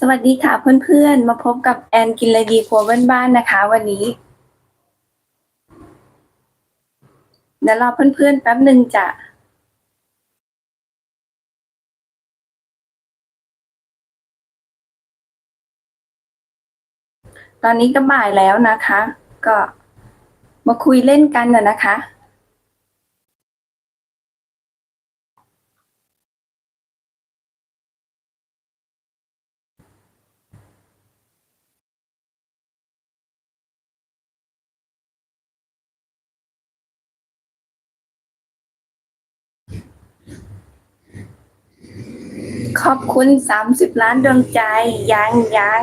สวัสดีค่ะเพื่อนๆ มาพบกับแอนกินเลยดีครัวบ้านๆนะคะ วันนี้เดี๋ยวรอเพื่อนๆแป๊บหนึ่งจะ ตอนนี้ก็บ่ายแล้วนะคะ ก็มาคุยเล่นกันน่ะนะคะ ขอบคุณสามสิบล้านดวงใจ ยังยัง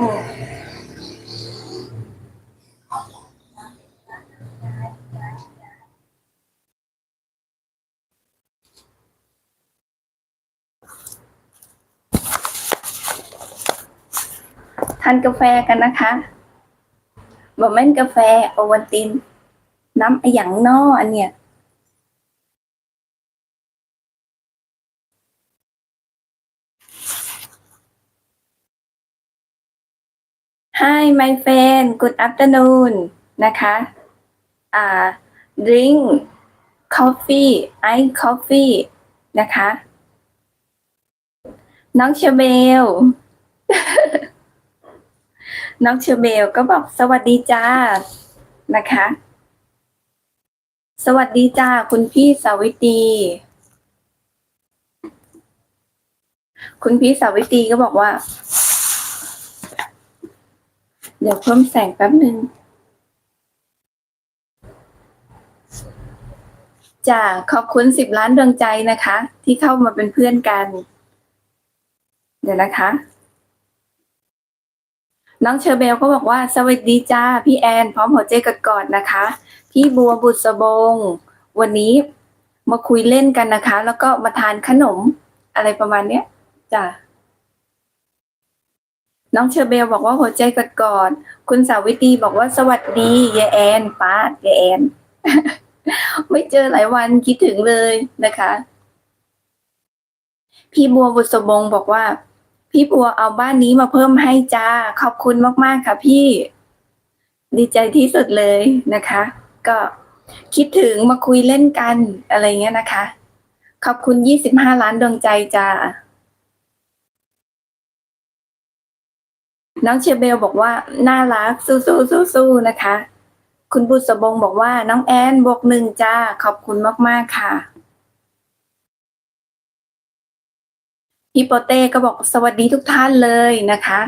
ทานกาแฟกันนะคะบอกแม่นกาแฟ โอวันติน น้ำอหยังนออันเนี้ย Hi my friend good afternoon นะคะอ่า drink coffee ice coffee นะคะ น้องเชเบล น้องเชเบลก็บอกสวัสดีจ้า นะคะ สวัสดีจ้า คุณพี่สาวิตรีคุณพี่สาวิตรีก็บอกว่า เดี๋ยวเพิ่มแสงแป๊บหนึ่งจ้าขอบคุณสิบล้านดวงใจนะคะ ที่เข้ามาเป็นเพื่อนกัน เดี๋ยวนะคะ น้องเชอร์เบลก็บอกว่า สวัสดีจ้า พี่แอน พร้อมหัวใจกกอดนะคะ พี่บัวบุษบง วันนี้มาคุยเล่นกันนะคะ แล้วก็มาทานขนมอะไรประมาณเนี้ยจ้า น้องเชอร์เบลบอกว่าหัวใจกอดกอดคุณสาวิตรีบอกว่าสวัสดียายแอนป้ายายแอน ไม่เจอหลายวันคิดถึงเลยนะคะ พี่บัวบุษบงบอกว่า พี่บัวเอาบ้านนี้มาเพิ่มให้จ้า ขอบคุณมากๆค่ะพี่ ดีใจที่สุดเลยนะคะ ก็คิดถึงมาคุยเล่นกันอะไรเงี้ยนะคะ ขอบคุณยี่สิบห้าล้านดวงใจจ้า น้องเชอเบลบอกว่าน่ารักสู้สู้สู้สู้ๆนะคะ คุณบุษบงบอกว่าน้องแอนบวกหนึ่งจ้าขอบคุณมากๆค่ะพี่โปเต้ก็บอกสวัสดีทุกท่านเลยนะคะ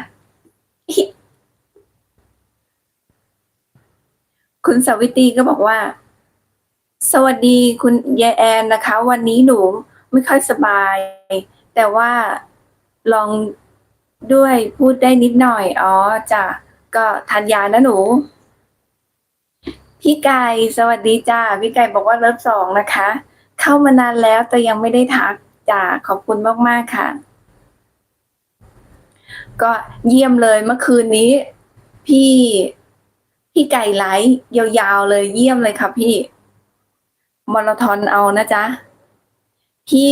คุณสวิตีก็บอกว่า สวัสดีคุณยายแอนนะคะ วันนี้หนูไม่ค่อยสบาย แต่ว่าลอง ด้วยพูดได้นิดหน่อย อ๋อจ้ะก็ทานยานะหนู พี่ไก่สวัสดีจ้าพี่ไก่บอกว่าเลิฟสองนะคะ เข้ามานานแล้วแต่ยังไม่ได้ทักจ้าขอบคุณมากๆค่ะ ก็เยี่ยมเลยเมื่อคืนนี้ พี่พี่ไก่ไลฟ์ยาวๆเลยเยี่ยมเลยค่ะพี่มาราธอนเอานะจ๊ะ พี่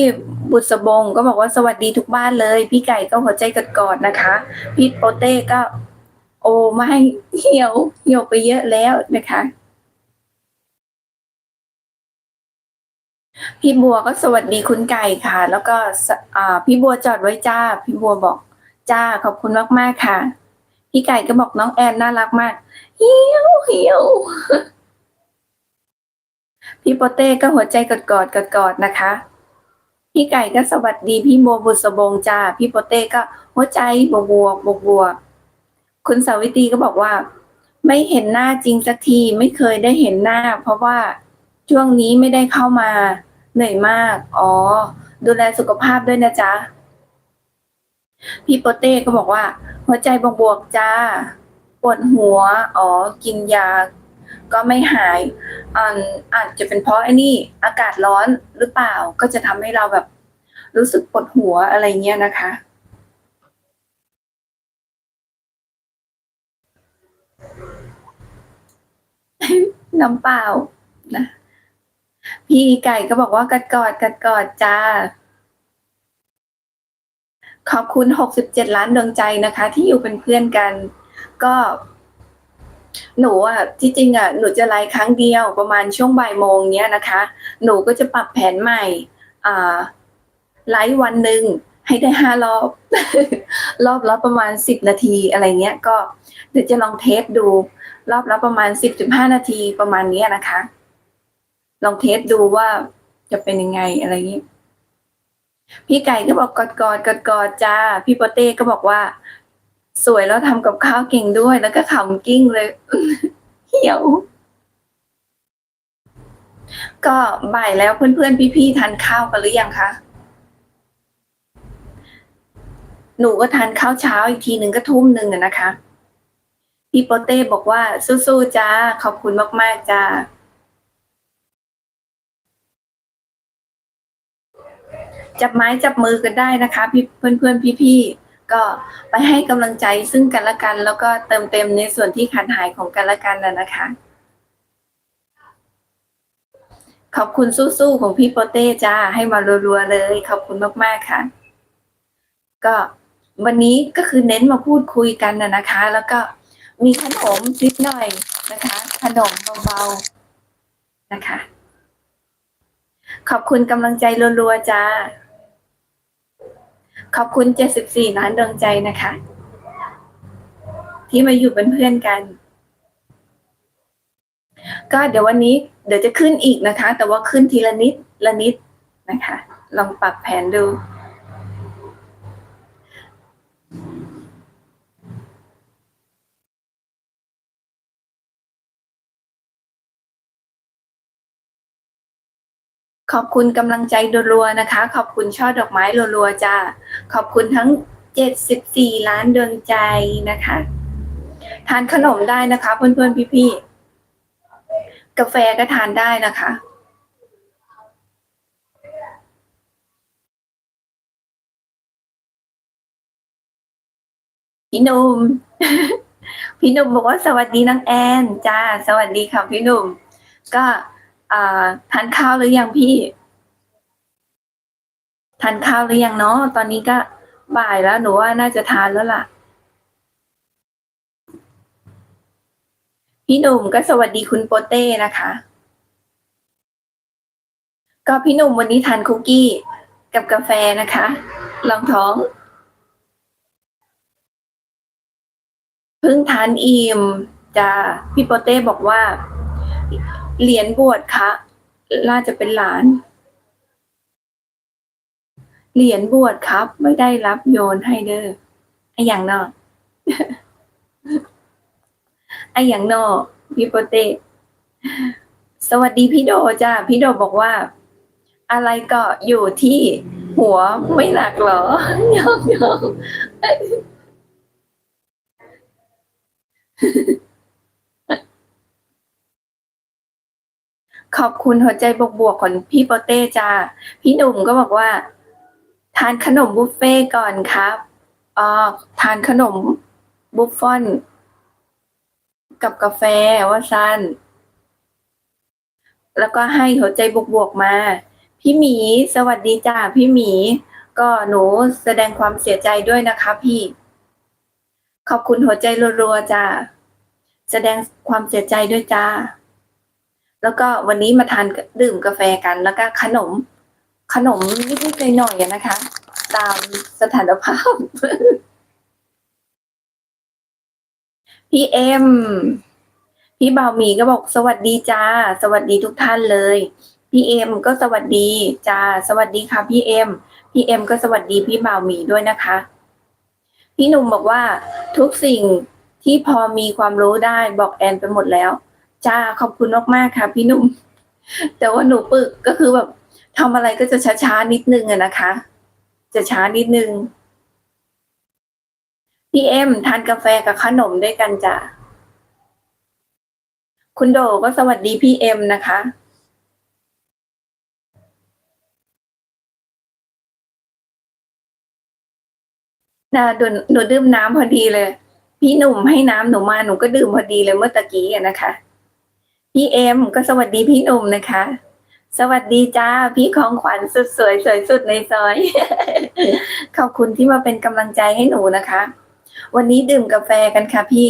บุษบงก็บอกว่าสวัสดีทุกบ้านเลย พี่ไก่ก็หัวใจกดกอดนะคะ พี่โปเต้ก็ โอ้ไม่เหี่ยวเหี่ยวไปเยอะแล้วนะคะพี่บัวก็สวัสดีคุณไก่ค่ะ แล้วก็อ่าพี่บัวจอดไว้จ้า พี่บัวบอกจ้าขอบคุณมากๆค่ะ พี่ไก่ก็บอกน้องแอนน่ารักมากเหี่ยวเหี่ยวพี่โปเต้ก็หัวใจกอดกอดกอดกอดนะคะ พี่ไก่ก็สวัสดีพี่บัวบุษบงจ้าพี่โปเต้ก็หัวใจบวกบวกบวกบวกคุณสาวิตรีก็บอกว่า ไม่เห็นหน้าจริงสักทีไม่เคยได้เห็นหน้า เพราะว่าช่วงนี้ไม่ได้เข้ามาเหนื่อยมาก อ๋อ ดูแลสุขภาพด้วยนะจ๊ะ พี่โปเต้ก็บอกว่า หัวใจบวกบวกจ้าปวดหัว อ๋อ กินยา ก็ไม่หายอ่าอาจจะเป็นเพราะไอ้นี่ อากาศร้อนหรือเปล่า ก็จะทำให้เราแบบ รู้สึกปวดหัวอะไรเงี้ยนะคะ น้ำเปล่านะพี่ไก่ก็บอกว่ากัดกอดกัดกอดจ้า ขอบคุณ67ล้านดวงใจนะคะ ที่อยู่เป็นเพื่อนกัน ก็ หนูอะที่จริงอะหนูจะไลฟ์ครั้งเดียวประมาณช่วงบ่ายโมงเนี้ยนะคะ หนูก็จะปรับแผนใหม่ อ่า ไลฟ์วันหนึ่งให้ได้ห้ารอบ รอบละประมาณสิบนาทีอะไรเงี้ย ก็เดี๋ยวจะลองเทสดู รอบละประมาณสิบสิบห้านาทีประมาณนี้นะคะ ลองเทสดูว่าจะเป็นยังไงอะไรเงี้ยพี่ไก่ก็บอกกอดกอดกอดกอดจ้า พี่โปเต้ก็บอกว่า สวยแล้วทำกับข้าวเก่งด้วย แล้วก็ขำกิ้งเลย เหี่ยว ก็บ่ายแล้วเพื่อนๆพี่ๆทานข้าวกันหรือยังคะ หนูก็ทานข้าวเช้าอีกทีหนึ่งก็ทุ่มหนึ่งนะคะ พี่โปเต้บอกว่าสู้ๆจ้า ขอบคุณมากๆจ้าจับไม้จับมือกันได้นะคะ พี่เพื่อนๆพี่ๆก็ไปให้กำลังใจซึ่งกันและกัน แล้วก็เติมเต็มในส่วนที่ขาดหายของกันและกันนะนะคะ ขอบคุณสู้ๆของพี่โปเต้จ้าให้มารัวๆเลย ขอบคุณมากๆค่ะ ก็ วันนี้ก็คือเน้นมาพูดคุยกันนะนะคะ แล้วก็มีขนมนิดหน่อยนะคะ ขนมเบาๆนะคะ ขอบคุณกำลังใจรัวๆจ้า ขอบคุณ 74 ล้านดวงใจนะคะ ที่มาอยู่เป็นเพื่อนกัน ก็เดี๋ยววันนี้เดี๋ยวจะขึ้นอีกนะคะ แต่ว่าขึ้นทีละนิดละนิดนะคะ ลองปรับแผนดู ขอบคุณกำลังใจรัวๆนะคะ ขอบคุณช่อดอกไม้รัวๆจ้าขอบคุณทั้ง 74 ล้านดวงใจนะคะ ทานขนมได้นะคะ เพื่อนๆพี่ๆกาแฟก็ทานได้นะคะพี่หนุ่ม พี่หนุ่มบอกว่าสวัสดีน้องแอนจ้า สวัสดีค่ะพี่หนุ่ม ก็ ทานข้าวหรือยังพี่ ทานข้าวหรือยังเนาะตอนนี้ก็บ่ายแล้วหนูว่าน่าจะทานแล้วล่ะ พี่หนุ่มก็สวัสดีคุณโปเต้นะคะ ก็พี่หนุ่มวันนี้ทานคุกกี้กับกาแฟนะคะ ลองท้องเพิ่งทานอิ่มจ้าพี่โปเต้บอกว่า เหรียญบวชคะน่าจะเป็นหลาน เหรียญบวชครับ ไม่ได้รับโยนให้เด้อไออย่างนอกไออย่างนอกพี่โปเต สวัสดีพี่โดจ้าพี่โดบอกว่า อะไรก็อยู่ที่หัวไม่หนักเหรอยอมยอม ขอบคุณหัวใจบวกๆของพี่โปเต้จ้าพี่หนุ่มก็บอกว่า ทานขนมบุฟเฟ่ก่อนครับอ๋อทานขนมบุฟฟอน กับกาแฟว่าซันแล้วก็ให้หัวใจบวกๆมา พี่หมีสวัสดีจ้าพี่หมี ก็หนูแสดงความเสียใจด้วยนะคะพี่ ขอบคุณหัวใจรัวๆจ้าแสดงความเสียใจด้วยจ้า แล้วก็วันนี้มาทานดื่มกาแฟกัน แล้วก็ขนม ขนมนิดๆหน่อยๆนะคะ ตามสถานภาพ พี่เอ็มพี่บาวหมีก็บอกสวัสดีจ้า สวัสดีทุกท่านเลย พี่เอ็มก็สวัสดีจ้า สวัสดีค่ะพี่เอ็มพี่เอ็มก็สวัสดีพี่บาวหมีด้วยนะคะ พี่หนุ่มบอกว่าทุกสิ่งที่พอมีความรู้ได้บอกแอนไปหมดแล้ว จ้าขอบคุณมากๆค่ะ พี่หนุ่ม แต่ว่าหนูปึกก็คือแบบทำอะไรก็จะช้าๆนิดนึงอะนะคะ จะช้านิดนึงพี่เอ็มทานกาแฟกับขนมด้วยกันจ้ะคุณโดก็สวัสดีพี่เอ็มนะคะ นะหนูหนูดื่มน้ำพอดีเลย พี่หนุ่มให้น้ำหนูมาหนูก็ดื่มพอดีเลยเมื่อตะกี้อะนะคะ พี่เอ็มก็สวัสดีพี่หนุ่มนะคะ สวัสดีจ้าพี่ของขวัญสุดสวยสวยสุดในซอย ขอบคุณที่มาเป็นกำลังใจให้หนูนะคะ วันนี้ดื่มกาแฟกันค่ะพี่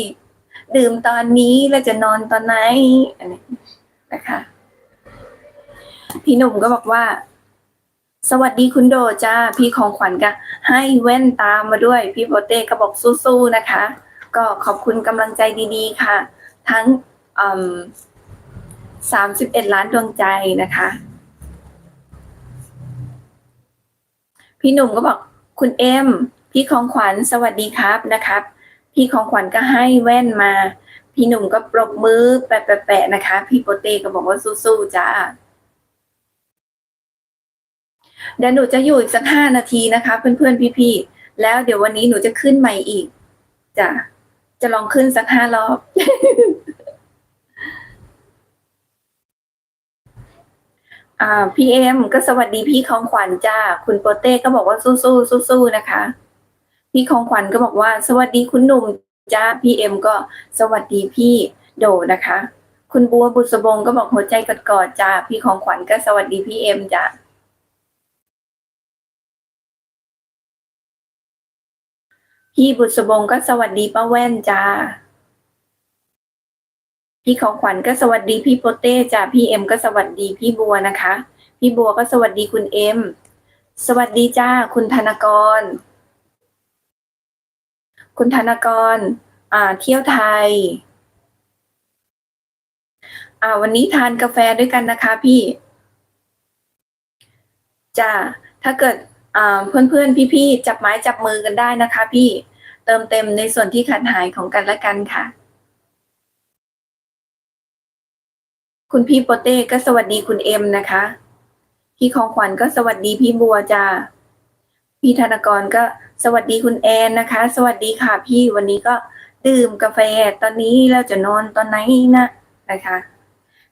ดื่มตอนนี้แล้วจะนอนตอนไหนนนี้นะคะ พี่หนุ่มก็บอกว่า สวัสดีคุณโดจ้าพี่ของขวัญก็ให้แว่นตามมาด้วย พี่โปเต้ก็บอกสู้ๆนะคะ ก็ขอบคุณกำลังใจดีๆค่ะ ทั้ง สามสิบเอ็ดล้านดวงใจนะคะ พี่หนุ่มก็บอกคุณเอ็มพี่ของขวัญสวัสดีครับนะครับ พี่ของขวัญก็ให้แว่นมา พี่หนุ่มก็ปรบมือแปะๆๆนะคะ พี่โปเต้ก็บอกว่าสู้ๆจ้าเดี๋ยวหนูจะอยู่อีกสักห้านาทีนะคะ เพื่อนๆพี่ๆแล้วเดี๋ยววันนี้หนูจะขึ้นใหม่อีกจะจะลองขึ้นสักห้ารอบ อ่าพีเอ็มก็สวัสดีพี่ของขวัญจ้า คุณโปเต้ก็บอกว่าสู้ๆสู้ๆนะคะ พี่ของขวัญก็บอกว่า สวัสดีคุณหนุ่มจ้าพีเอ็มก็สวัสดีพี่โดนะคะ คุณบัวบุษบงก็บอกหัวใจกอดจ้าพี่ของขวัญก็สวัสดีพี่เอ็มจ้าพี่บุษบงก็สวัสดีป้าแว่นจ้า พี่ของขวัญก็สวัสดีพี่โปเต้จ้าพี่เอ็มก็สวัสดีพี่บัวนะคะ พี่บัวก็สวัสดีคุณเอ็มสวัสดีจ้าคุณธนกร คุณธนกร อ่า เที่ยวไทย อ่า วันนี้ทานกาแฟด้วยกันนะคะพี่จ้าถ้าเกิดอ่าเพื่อนๆพี่ๆจับไม้จับมือกันได้นะคะ พี่เติมเต็มในส่วนที่ขาดหายของกันและกันค่ะ คุณพี่โปเต้ก็สวัสดีคุณเอ็มนะคะ พี่ของขวัญก็สวัสดีพี่บัวจ้าพี่ธนกรก็สวัสดีคุณแอนนะคะ สวัสดีค่ะพี่วันนี้ก็ดื่มกาแฟตอนนี้เราจะนอนตอนไหนนะนะคะ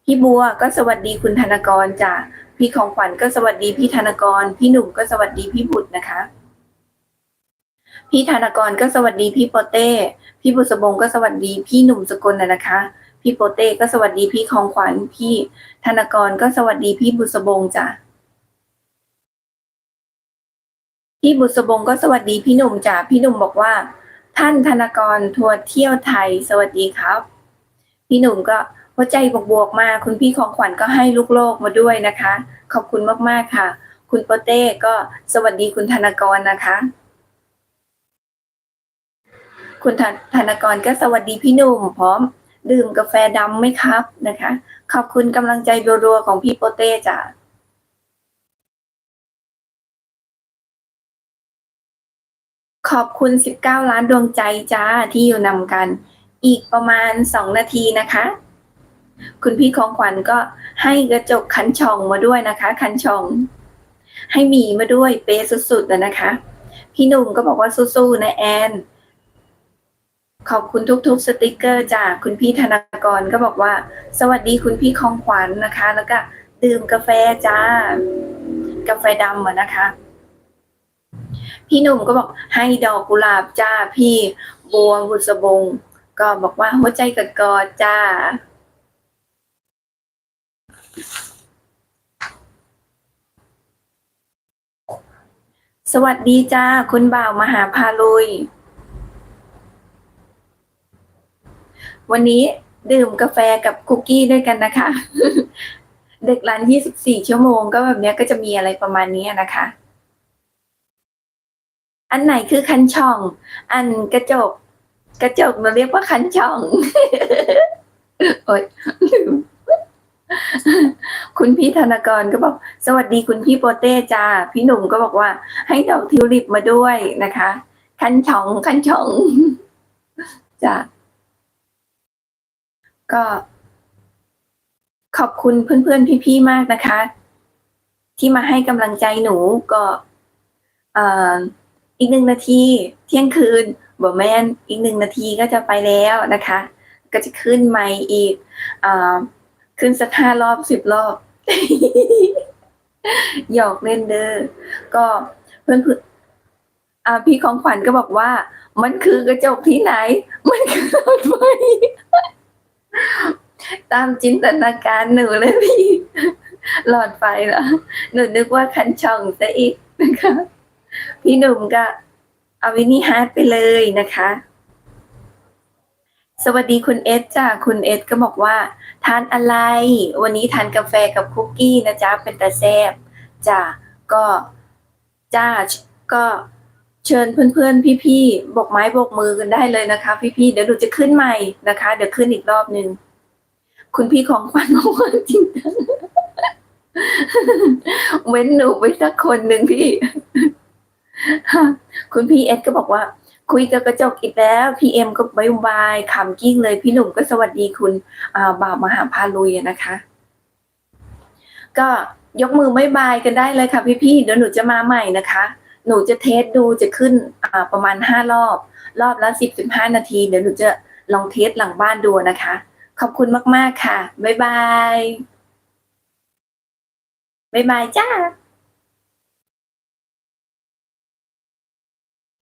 พี่บัวก็สวัสดีคุณธนกรจ้าพี่ของขวัญก็สวัสดีพี่ธนกร พี่หนุ่มก็สวัสดีพี่บุตรนะคะ พี่ธนกรก็สวัสดีพี่โปเต้ พี่บุษบงก็สวัสดีพี่หนุ่มสกลนะนะคะ พี่โปเต้ก็สวัสดีพี่ของขวัญพี่ธนกรก็สวัสดีพี่บุษบงจ้ะพี่บุษบงก็สวัสดีพี่หนุ่มจ้ะพี่หนุ่มบอกว่า ท่านธนกรทัวร์เที่ยวไทยสวัสดีครับ พี่หนุ่มก็หัวใจบวกๆมา คุณพี่ของขวัญก็ให้ลูกโลกมาด้วยนะคะ ขอบคุณมากๆค่ะ คุณโปเต้ก็สวัสดีคุณธนกรนะคะ คุณธธนกรก็สวัสดีพี่หนุ่มพร้อม ดื่มกาแฟดำไหมครับนะคะ ขอบคุณกำลังใจรัวๆของพี่โปเต้จ้ะขอบคุณ 19 ล้านดวงใจจ้าที่อยู่นำกัน อีกประมาณ 2 นาทีนะคะ คุณพี่ของขวัญก็ให้กระจกคันช่องมาด้วยนะคะ คันช่อง ให้หมีมาด้วยเปสุดๆเลยนะคะ พี่หนุ่มก็บอกว่าสู้ๆนะแอน ขอบคุณทุกๆ สติกเกอร์จากคุณพี่ธนากรก็บอกว่า สวัสดีคุณพี่ของขวัญนะคะ แล้วก็ดื่มกาแฟจ้ากาแฟดำอะนะคะ พี่หนุ่มก็บอกให้ดอกกุหลาบจ้าพี่บัวบุษบง ก็บอกว่าหัวใจกอดกอดจ้า สวัสดีจ้า คุณบ่าวมหาพาลุย วันนี้ดื่มกาแฟกับคุกกี้ด้วยกันนะคะ เด็กร้าน 24 ชั่วโมงก็แบบเนี้ยก็จะมีอะไรประมาณนี้นะคะ อันไหนคือคันช่อง อันกระจก กระจกเราเรียกว่าคันช่อง โอ๊ยคุณพี่ธนากรก็บอก สวัสดีคุณพี่โปเต้จ้า พี่หนุ่มก็บอกว่า ให้ดอกทิวลิปมาด้วยนะคะ คันช่องคันช่องจ้า ก็ ขอบคุณเพื่อนๆพี่ๆมากนะคะ ที่มาให้กำลังใจหนูก็อีกหนึ่งนาที เที่ยงคืนบอแมนอีกหนึ่งนาทีก็จะไปแล้วนะคะ ก็จะขึ้นใหม่อีกอขึ้นสักห้ารอบสิบรอบหยอกเล่นเด้อก็เพื่อนๆอ่าพี่ของขวัญก็บอกว่า มันคือกระจกที่ไหน มันคือรถไฟ ตามจินตนาการหนูเลยพี่ หลอดไฟเหรอหนูนึกว่าคันช่องซะอีกนะคะ พี่หนุ่มก็เอาวินิฮาร์ดไปเลยนะคะ สวัสดีคุณเอสจ้าคุณเอสก็บอกว่า ทานอะไร วันนี้ทานกาแฟกับคุกกี้นะจ๊ะเป็นตาแซบจ้าก็จ้าก็ เชิญเพื่อนๆ พี่ๆบอกไม้บอกมือกันได้เลยนะคะ พี่ๆเดี๋ยวหนูจะขึ้นใหม่นะคะ เดี๋ยวขึ้นอีกรอบหนึ่งคุณพี่ของขวัญบอกว่าจริงจังเว้นหนูไปสักคนหนึ่งพี่ คุณพี่เอสก็บอกว่า คุยกับกระจกอีกแล้วพีเอ็มก็บายบายขำกิ้งเลย พี่หนุ่มก็สวัสดีคุณอ่าบ่าวมหาพาลุยนะคะ ก็ยกมือบายบายกันได้เลยค่ะพี่ๆเดี๋ยวหนูจะมาใหม่นะคะ หนูจะเทสดูจะขึ้นอ่าประมาณห้ารอบ รอบละสิบถึงห้านาที เดี๋ยวหนูจะลองเทสหลังบ้านดูนะคะ ขอบคุณมาก ๆ ค่ะ บ๊ายบาย บ๊ายบายจ้า